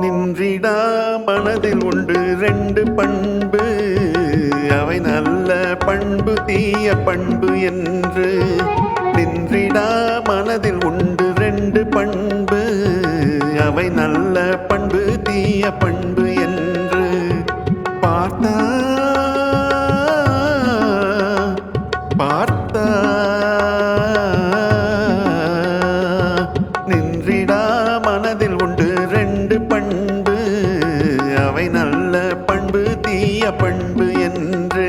நின்றிடா மனதில் உண்டு ரெண்டு பண்பு. அவை நல்ல பண்பு தீய பண்பு என்று. நின்றிடா மனதில் உண்டு ரெண்டு பண்பு. அவை நல்ல பண்பு தீய பண்பு என்று. பார்த்தா இனிய பண்பு என்று.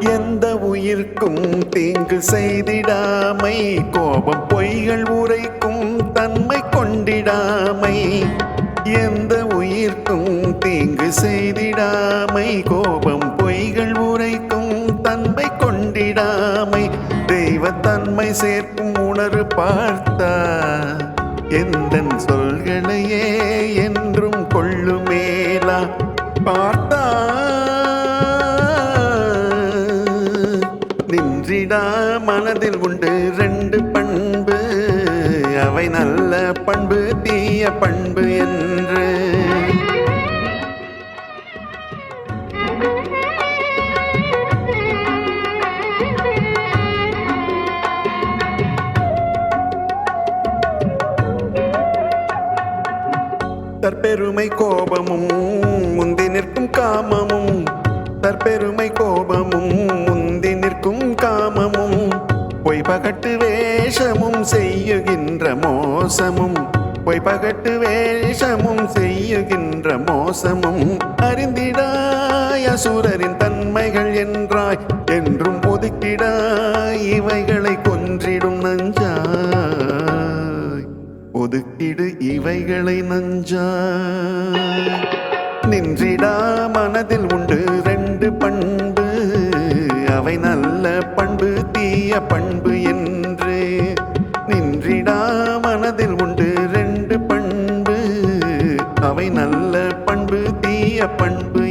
எந்த உயிர்க்கும் தீங்கு செய்திடாமை. கோபம் பொய்கள் தீங்கு செய்திடாமை. கோபம் பொய்கள் உரைக்கும் தன்மை கொண்டிடாமை. தெய்வத்தன்மை சேர்க்கும் உணர்வு பார்த்தா எந்த சொல்களையே என்றும் கொள்ளுமேலா. பார்த்தா நின்றிடா மனதில் உண்டு ரெண்டு பண்பு. அவை நல்ல பண்பு தீய பண்பு என்று. தற்பெருமை கோபமும் முந்தி நிற்கும் காமமும். தற்பெருமை கோபமும் முந்தி நிற்கும் காமமும். பொய் பகட்டு வேஷமும் செய்யுகின்ற மோசமும். பொய் பகட்டு வேஷமும் செய்யுகின்ற மோசமும். அறிந்திடாய் அசுரரின் தன்மைகள் என்றாய். என்றும் ஒதுக்கிடாய் இவைகளை கொன்றிடும் நஞ்சாய் ஒதுக்கிடு இவைகளை நஞ்சா. நின்றிடா மனதில் உண்டு ரெண்டு பண்பு. அவை நல்ல பண்பு தீய பண்பு என்று. நின்றிடா மனதில் உண்டு ரெண்டு பண்பு. அவை நல்ல பண்பு தீய பண்பு